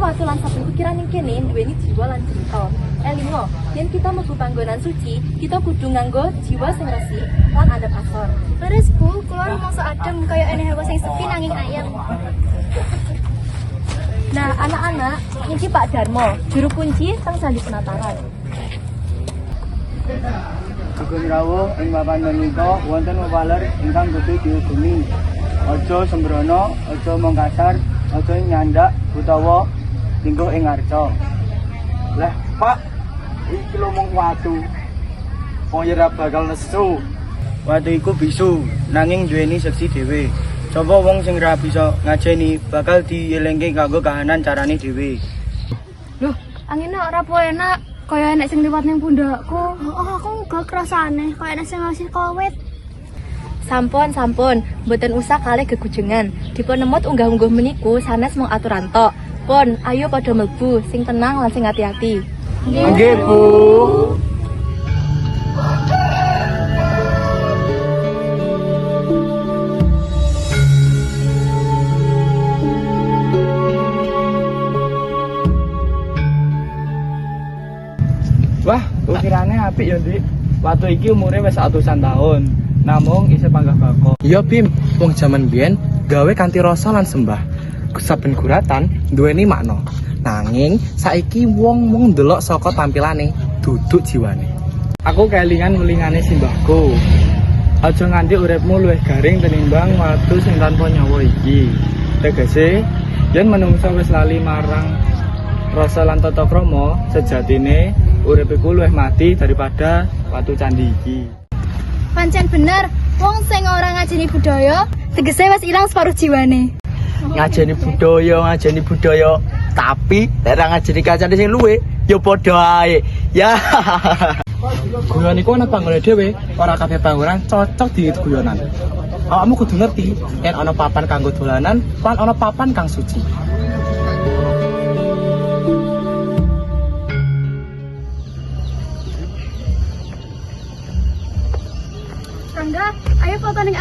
watu lan saben pikiran ning kene duweni jiwa lan cerita. Elingo, yen kita mlebu panggonan suci, kita kudu nganggo jiwa sing resik lan adab asor. Leres bu, keluar masa adem kayak eneh hewan sing sepi nanging ayam. Nah, anak-anak, ini Pak Darmo, juru kunci teng Sandi Penataran. Sugeng rawuh ing papan menika wonten wewaler ingkang kudu dihukumi. Aja sembrono, aja mung kasar, aja nyandak utawa lingkuh ing arca. Lah, Pak, iki lho mung watu. Ora bakal nesu. Watu iku bisu, nanging duweni seksi dhewe. Coba wong sing ora bisa ngajeni bakal dielengke kanggo kahanan carane dhewe. Loh, angin ora po enak. Kayak enek sing liwat ning pundakku. Oh, aku gak kerasane. Kayak enek sing ngasih kowet. Sampun, sampun, mboten usah kalih gegujengan. Dipun nemut unggah-ungguh meniku sanes mung aturan tok. Pun, ayo pada mlebu, sing tenang lan sing hati-hati. Nggih, Bu. Wah, ukirane apik ya, Dik. Watu iki umure wis atusan tahun. Namung isih panggah bako. Iya Bim, wong jaman biyen gawe kanthi rasa lan sembah. Saben guratan duweni makna. Nanging saiki wong mung ndelok saka tampilane, duduk jiwane. Aku kelingan melingane simbahku. Aja nganti uripmu luwih garing tenimbang watu sing tanpa nyawa iki. Tegese, yen menungso wis lali marang rasa lan tata krama, sejatine urip iku luwih mati daripada watu candi iki. Pancen bener, wong sing ora ngajeni budaya, tegese wis ilang separuh jiwane. Ngajeni budaya, ngajeni budaya, tapi nek ora ngajeni kancane sing luwe, ya padha ae. Ya. Guyon iku ana panggone dhewe, ora kabeh panggonan cocok di guyonan. Awakmu kudu ngerti, yen ana papan kanggo dolanan, lan ana papan kang suci.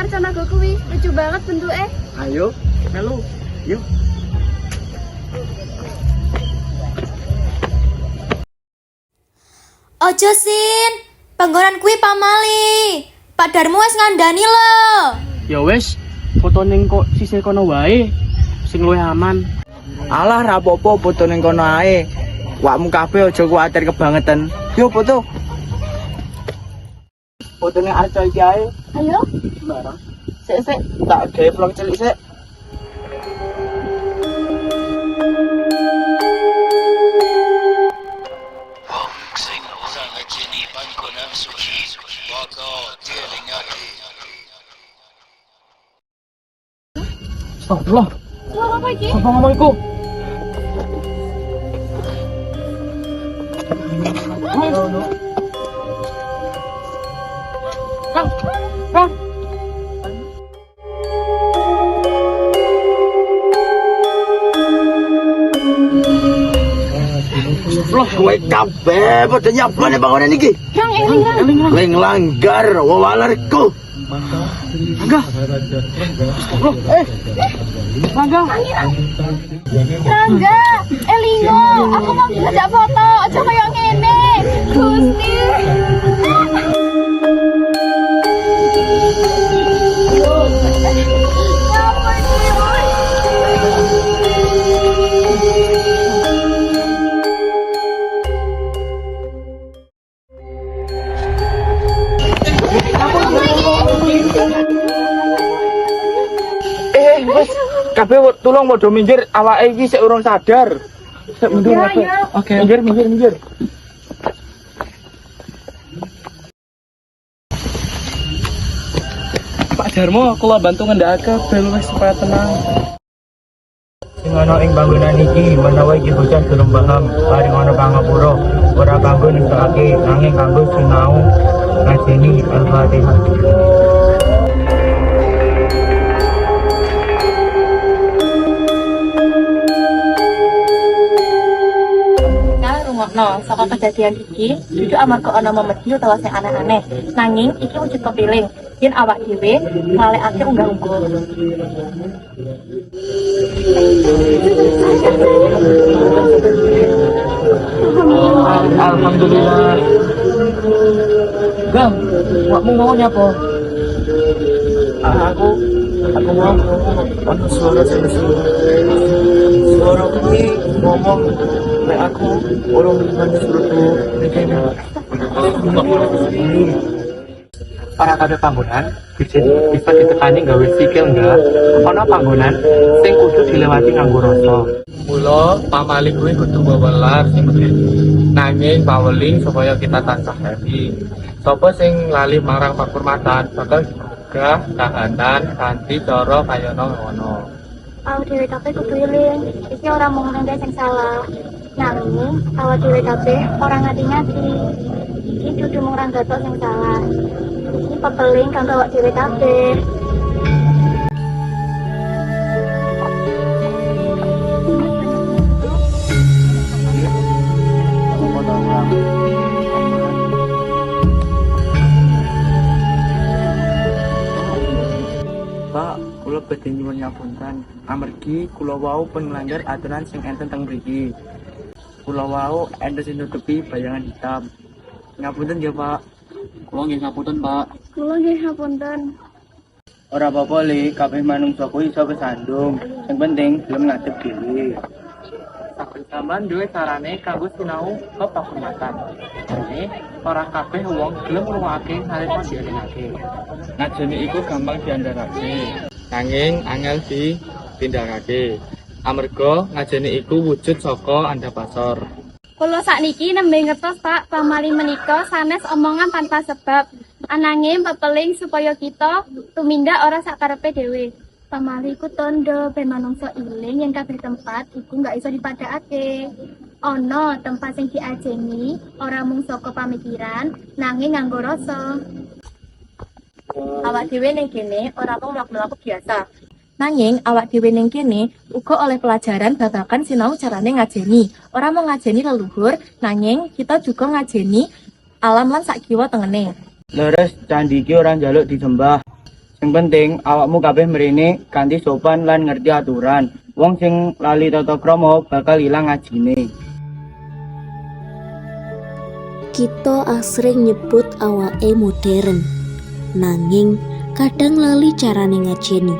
Foto ning Arcana go kuwi. Lucu banget bentuke. Ayo, melu. Yuk. Ojo sin, panggonan kuwi pamali. Pak Darmo wis ngandani lho. Ya wis, foto ning kok sisih kono wae. Sing luwih aman. Alah ra apa-apa foto ning kono ae. Wakmu kabeh aja kuwatir kebangetan. Yo foto. Foto ning arca iki ae. Ayo. Barang. Sik sik, tak gawe vlog cilik sik. Astagfirullah. Suara apa iki? Apa ngomong iku? Kang, Kang. Loh, kowe kabeh padha nyabane bangunan iki. Kang eling Kang. Kowe nglanggar wewalerku. Enggak. Loh, eh. Mangga. Rangga, Elingo, aku mau ngajak foto. Aja kayak ngene. Gusti. Tulung padha minggir, awake iki sik urung sadar. Sik mundur Ya, ya. Oke. Minggir, minggir, minggir. Pak Darmo, kula bantu ngendhake bel wis supaya tenang. Sing ana ing bangunan iki menawa iki bocah durung paham, paring ana pangapura, ora kanggo nisokake, nanging kanggo sinau ngajeni Al-Fatihah. Rungokno, saka kejadian iki, dudu amarga ana momen hiu utawa sing aneh-aneh. Nanging iki wujud kepiling. yen awak dhewe ngalekake unggah-ungguh. Alhamdulillah. Gam, wakmu mau nyapa? Aku, aku mau ono suara sing Suara kuwi ngomong nek aku orang nang suruhku nekene. Para kabeh panggonan bisa bisa ditekani gawe sikil enggak ana panggonan sing kudu dilewati nganggo rasa. Mula pamali kuwi kudu bawelar sing. Nanging baweling supaya kita tansah happy. Sapa sing lali marang pakurmatan bakal gah kahanan kanthi cara kaya ngono. Awak dhewe kabeh kudu eling, iki ora mung nang sing salah. Nanging awak dhewe kabeh ora ngati-ngati. Iki dudu mung Ranggato sing salah. Iki pepeling kanggo awak dhewe kabeh. Badhe nyuwun ngapunten. Amargi kula wau pun nglanggar aturan sing enten teng mriki. Kula wau enten sing nutupi bayangan hitam. Ngapunten ya, Pak. Kula nggih ngapunten, Pak. Kula nggih ngapunten. Ora apa-apa li, kabeh manungsa kuwi iso kesandung. Yang penting belum ngadep dhewe. Saben zaman duwe carane kanggo sinau ke pakurmatan. Dene ora kabeh wong gelem ngrungokake nalika dielingake. Najene iku gampang diandharake. Nanging angel ditindakake. Amarga ngajene iku wujud saka andhapasor. Kula sakniki nembe ngertos Pak pamali menika sanes omongan tanpa sebab. Ananging pepeling supaya kita tumindak ora sakarepe dhewe. Pamali ku tondo ben manungsa iling yen kabeh tempat iku nggak iso dipadakake. Ana tempat sing diajeni ora mung saka pamikiran nanging nganggo rasa. Awak dhewe ning kene ora mung mlaku-mlaku biasa. Nanging awak dhewe ning kene uga oleh pelajaran babagan sinau carane ngajeni. Ora mau ngajeni leluhur, nanging kita juga ngajeni alam lan sak kiwa tengene. Leres candi iki ora njaluk disembah. Sing penting awakmu kabeh mrene kanthi sopan lan ngerti aturan. Wong sing lali tata krama bakal ilang ngajine. Kita asring nyebut awake modern. Nanging kadang lali carane ngajeni.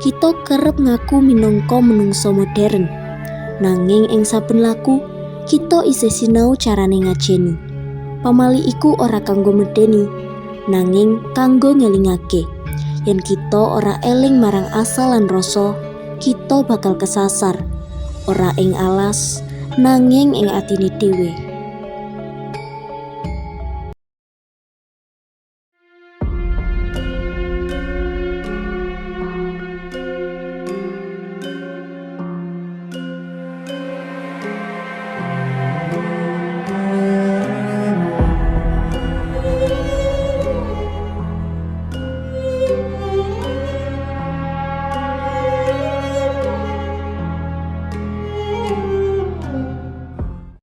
Kita kerep ngaku minangka menungso modern. Nanging ing saben laku kita isih sinau carane ngajeni. Pamali iku ora kanggo medeni, nanging kanggo ngelingake. Yen kita ora eling marang asal lan rasa, kita bakal kesasar. Ora ing alas, nanging ing atine dhewe.